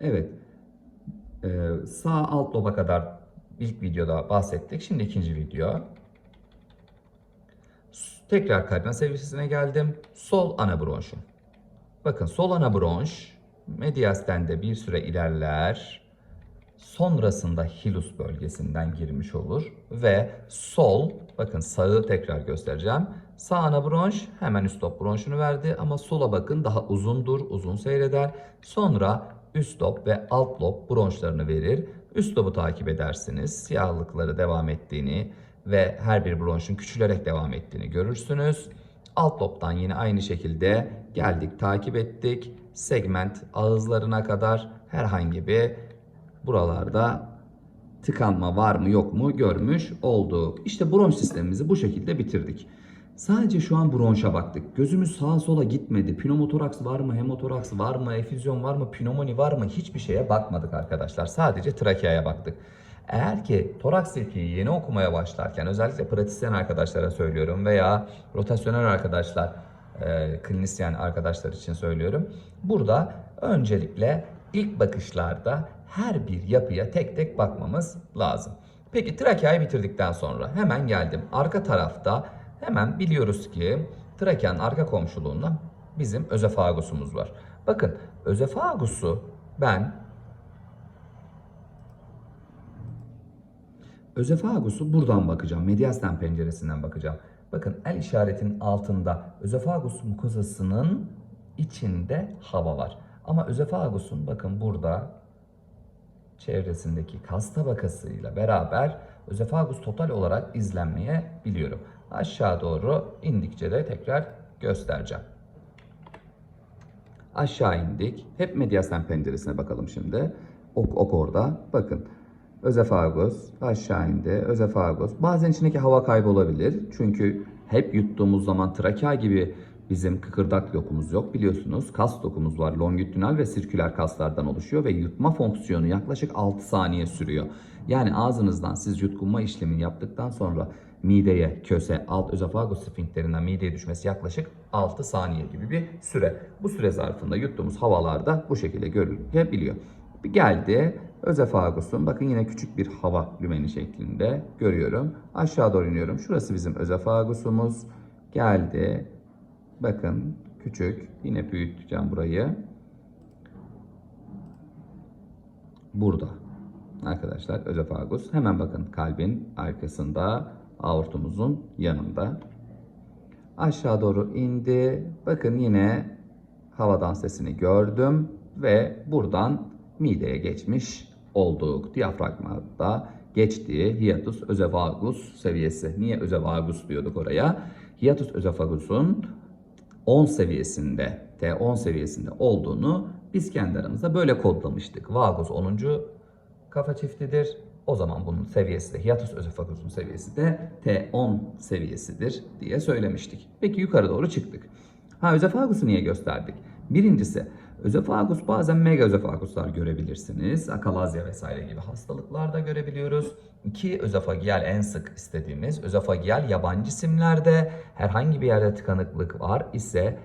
Evet. Ee, sağ alt loba kadar ilk videoda bahsettik. Şimdi ikinci video. Tekrar kalbin seviyesine geldim. Sol ana bronşum. Bakın sol ana bronş mediasten bir süre ilerler. Sonrasında hilus bölgesinden girmiş olur ve sol bakın sağı tekrar göstereceğim. Sağ ana bronş hemen üst lob bronşunu verdi ama sola bakın daha uzundur, uzun seyreder. Sonra üst lob ve alt lob bronşlarını verir. Üst lobu takip edersiniz. Siyahlıkları devam ettiğini ve her bir bronşun küçülerek devam ettiğini görürsünüz. Alt lobdan yine aynı şekilde geldik, takip ettik. Segment ağızlarına kadar herhangi bir buralarda tıkanma var mı yok mu görmüş olduk. İşte bronş sistemimizi bu şekilde bitirdik. Sadece şu an bronşa baktık. Gözümüz sağa sola gitmedi. Pneumotoraks var mı, hemotoraks var mı, efüzyon var mı, pnömoni var mı hiçbir şeye bakmadık arkadaşlar. Sadece trakeaya baktık. Eğer ki toraks ilkeyi yeni okumaya başlarken özellikle pratisyen arkadaşlara söylüyorum veya rotasyonel arkadaşlar, e, klinisyen arkadaşlar için söylüyorum. Burada öncelikle ilk bakışlarda her bir yapıya tek tek bakmamız lazım. Peki trakeayı bitirdikten sonra hemen geldim. Arka tarafta hemen biliyoruz ki trakeanın arka komşuluğunda bizim özefagusumuz var. Bakın özefagusu ben Özefagusu buradan bakacağım. Mediastin penceresinden bakacağım. Bakın el işaretinin altında özefagus mukozasının içinde hava var. Ama özefagusun bakın burada çevresindeki kas tabakasıyla beraber özefagus total olarak izlenmeye biliyorum. Aşağı doğru indikçe de tekrar göstereceğim. Aşağı indik. Hep mediastin penceresine bakalım şimdi. Ok, ok orada. Bakın. Özefagus aşağı indi. Özefagus. Bazen içindeki hava kaybı olabilir. Çünkü hep yuttuğumuz zaman trakea gibi bizim kıkırdak dokumuz yok biliyorsunuz. Kas dokumuz var. Longitudinal ve sirküler kaslardan oluşuyor ve yutma fonksiyonu yaklaşık 6 saniye sürüyor. Yani ağzınızdan siz yutkunma işlemini yaptıktan sonra mideye, köse, alt özefagus sfinkterinden mideye düşmesi yaklaşık 6 saniye gibi bir süre. Bu süre zarfında yuttuğumuz havalarda bu şekilde görülebiliyor. Bir geldi özefagusun bakın yine küçük bir hava lümeni şeklinde görüyorum. Aşağı doğru iniyorum. Şurası bizim özefagusumuz. Geldi. Bakın küçük. Yine büyüteceğim burayı. Burada. Arkadaşlar özefagus. Hemen bakın kalbin arkasında aortumuzun yanında. Aşağı doğru indi. Bakın yine havadan sesini gördüm ve buradan mideye geçmiş olduk. Diyafragmada geçtiği hiatus özefagus seviyesi. Niye özefagus diyorduk oraya? Hiatus özefagusun 10 seviyesinde, T10 seviyesinde olduğunu biz kendi aramızda böyle kodlamıştık. Vagus 10. kafa çiftidir. O zaman bunun seviyesi de hiatus özefagusun seviyesi de T10 seviyesidir diye söylemiştik. Peki yukarı doğru çıktık. Ha özefagusu niye gösterdik? Birincisi özefagus bazen mega özefaguslar görebilirsiniz. Akalazya vesaire gibi hastalıklarda görebiliyoruz. İki özefagiyal en sık istediğimiz özefagiyal yabancı simlerde herhangi bir yerde tıkanıklık var ise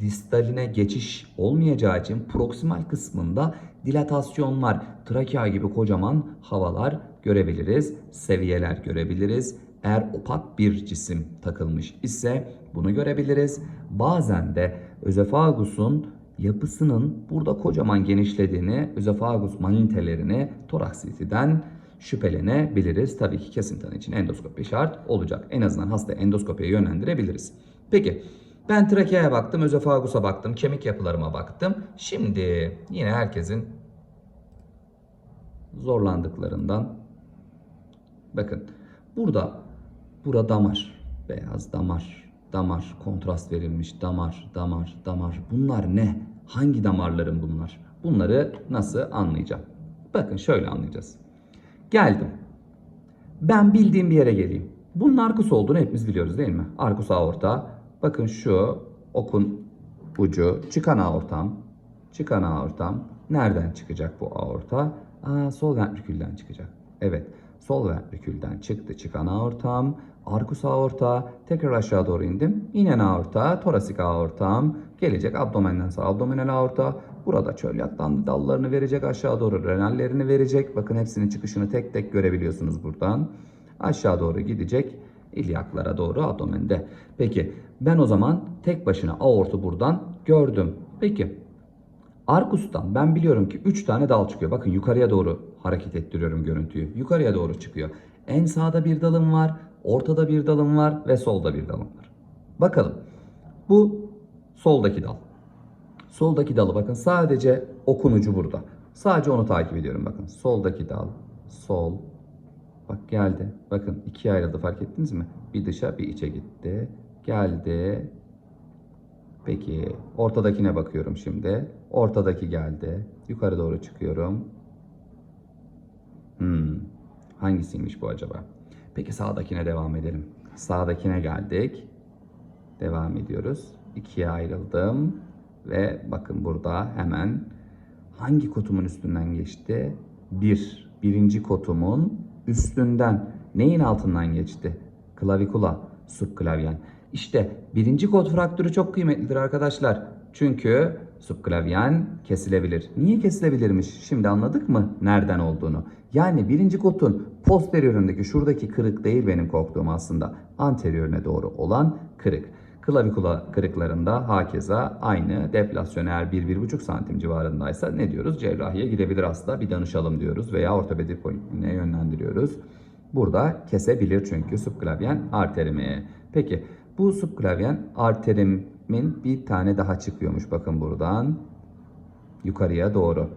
distaline geçiş olmayacağı için proksimal kısmında dilatasyonlar, trakea gibi kocaman havalar görebiliriz, seviyeler görebiliriz. Eğer opak bir cisim takılmış ise bunu görebiliriz. Bazen de özefagusun yapısının burada kocaman genişlediğini, özefagus manintelerini toraksitiden şüphelenebiliriz. Tabii ki kesin tanı için endoskopi şart olacak. En azından hasta endoskopiye yönlendirebiliriz. Peki ben trakeaya baktım, özefagusa baktım, kemik yapılarıma baktım. Şimdi yine herkesin zorlandıklarından bakın burada burada damar, beyaz damar, damar, kontrast verilmiş damar, damar, damar. Bunlar ne? Hangi damarların bunlar? Bunları nasıl anlayacağım? Bakın şöyle anlayacağız. Geldim. Ben bildiğim bir yere geleyim. Bunun arkus olduğunu hepimiz biliyoruz değil mi? Arkus aorta. Bakın şu okun ucu çıkan aortam. Çıkan aortam. Nereden çıkacak bu aorta? Aa, sol ventrikülden çıkacak. Evet. Sol ventrikülden çıktı çıkan aortam. Arkus aorta. Tekrar aşağı doğru indim. İnen aorta. Torasik aortam. Gelecek abdomenden sağ abdominal aorta. burada çölyaktan dallarını verecek aşağı doğru renallerini verecek. Bakın hepsinin çıkışını tek tek görebiliyorsunuz buradan. Aşağı doğru gidecek ilyaklara doğru abdomende. Peki ben o zaman tek başına aortu buradan gördüm. Peki Arkus'tan ben biliyorum ki 3 tane dal çıkıyor. Bakın yukarıya doğru hareket ettiriyorum görüntüyü. Yukarıya doğru çıkıyor. En sağda bir dalım var, ortada bir dalım var ve solda bir dalım var. Bakalım. Bu soldaki dal. Soldaki dalı bakın sadece okun ucu burada. Sadece onu takip ediyorum bakın. Soldaki dal, sol. Bak geldi. Bakın ikiye ayrıldı fark ettiniz mi? Bir dışa bir içe gitti. Geldi. Peki ortadakine bakıyorum şimdi. Ortadaki geldi. Yukarı doğru çıkıyorum. Hmm. Hangisiymiş bu acaba? Peki sağdakine devam edelim. Sağdakine geldik. Devam ediyoruz. İkiye ayrıldım. Ve bakın burada hemen hangi kotumun üstünden geçti? Bir. Birinci kotumun üstünden. Neyin altından geçti? Klavikula, subklavyen. İşte birinci kod fraktürü çok kıymetlidir arkadaşlar. Çünkü subklavyen kesilebilir. Niye kesilebilirmiş? Şimdi anladık mı nereden olduğunu? Yani birinci kotun posteriorundaki şuradaki kırık değil benim korktuğum aslında. Anteriorine doğru olan kırık. Klavikula kırıklarında hakeza aynı deplasyon eğer 1-1,5 santim civarındaysa ne diyoruz? Cerrahiye gidebilir hasta bir danışalım diyoruz veya ortopedi polikliniğe yönlendiriyoruz. Burada kesebilir çünkü subklavyen arterimi. Peki bu subklavyen arterimin bir tane daha çıkıyormuş bakın buradan yukarıya doğru.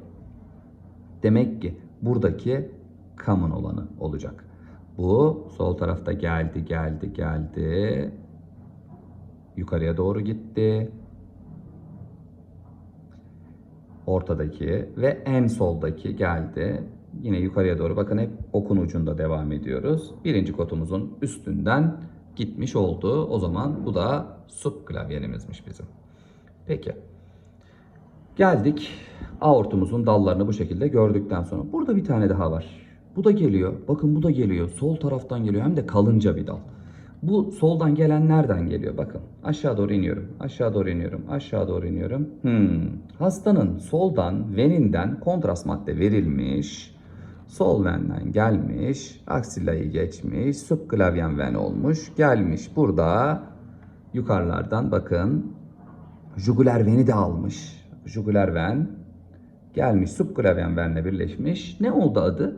Demek ki buradaki common olanı olacak. Bu sol tarafta geldi geldi geldi. Yukarıya doğru gitti. Ortadaki ve en soldaki geldi. Yine yukarıya doğru bakın hep okun ucunda devam ediyoruz. Birinci kotumuzun üstünden gitmiş oldu. O zaman bu da subklavyenimizmiş bizim. Peki. Geldik aortumuzun dallarını bu şekilde gördükten sonra. Burada bir tane daha var. Bu da geliyor. Bakın bu da geliyor. Sol taraftan geliyor. Hem de kalınca bir dal. Bu soldan gelen nereden geliyor? Bakın aşağı doğru iniyorum. Aşağı doğru iniyorum. Aşağı doğru iniyorum. Hmm. Hastanın soldan veninden kontrast madde verilmiş. Sol venden gelmiş. Aksillayı geçmiş. Subklavyen ven olmuş. Gelmiş burada yukarılardan bakın jugular veni de almış. Jugular ven gelmiş subklavyen venle birleşmiş. Ne oldu adı?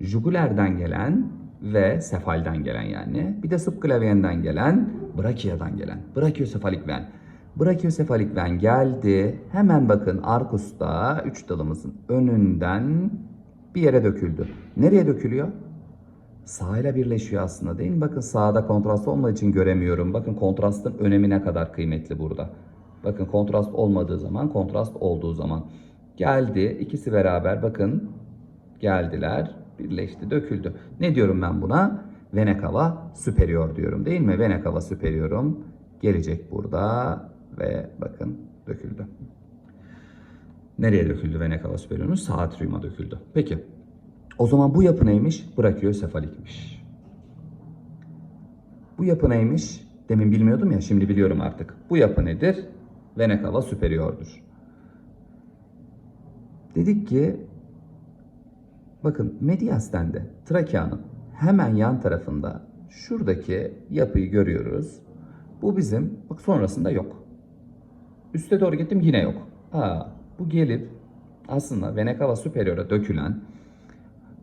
Jugulerden gelen ve sefalden gelen yani. Bir de subklavyenden gelen, brakiyadan gelen. Brakiosefalik ven. Brakiosefalik ven geldi. Hemen bakın arkusta üç dalımızın önünden bir yere döküldü. Nereye dökülüyor? Sağ birleşiyor aslında değil mi? Bakın sağda kontrast olmadığı için göremiyorum. Bakın kontrastın önemi ne kadar kıymetli burada. Bakın kontrast olmadığı zaman, kontrast olduğu zaman. Geldi ikisi beraber bakın geldiler, birleşti, döküldü. Ne diyorum ben buna? Vena cava superior diyorum değil mi? Vena cava superiorum gelecek burada ve bakın döküldü. Nereye döküldü vena cava superiorumuz? Sağ atriuma döküldü. Peki. O zaman bu yapı neymiş? Brakiosefalikmiş. Bu yapı neymiş? Demin bilmiyordum ya, şimdi biliyorum artık. Bu yapı nedir? Vena cava superiordur. Dedik ki bakın mediastende trakeanın hemen yan tarafında şuradaki yapıyı görüyoruz. Bu bizim bak sonrasında yok. Üste doğru gittim yine yok. Aa, bu gelip aslında vena cava superior'a dökülen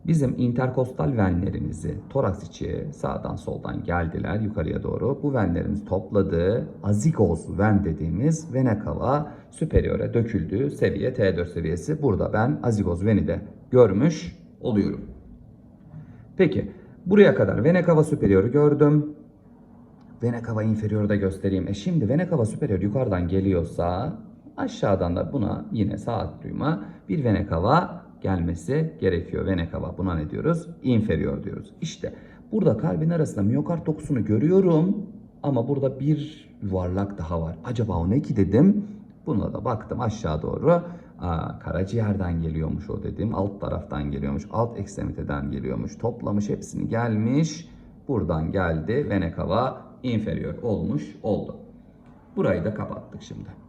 bizim interkostal venlerimizi toraks içi sağdan soldan geldiler yukarıya doğru. Bu venlerimiz topladı. Azigoz ven dediğimiz vena cava superior'a döküldüğü seviye T4 seviyesi. Burada ben azigoz veni de görmüş oluyorum. Peki buraya kadar vena cava superior'u gördüm. Vena cava inferior'u da göstereyim. E şimdi vena cava superior yukarıdan geliyorsa aşağıdan da buna yine sağ atriuma bir vena cava gelmesi gerekiyor. Vena cava buna ne diyoruz? Inferior diyoruz. İşte burada kalbin arasında miyokard dokusunu görüyorum ama burada bir yuvarlak daha var. Acaba o ne ki dedim. Buna da baktım aşağı doğru. Aa, karaciğerden geliyormuş o dedim. Alt taraftan geliyormuş. Alt ekstremiteden geliyormuş. Toplamış hepsini gelmiş. Buradan geldi. Vena cava inferior olmuş oldu. Burayı da kapattık şimdi.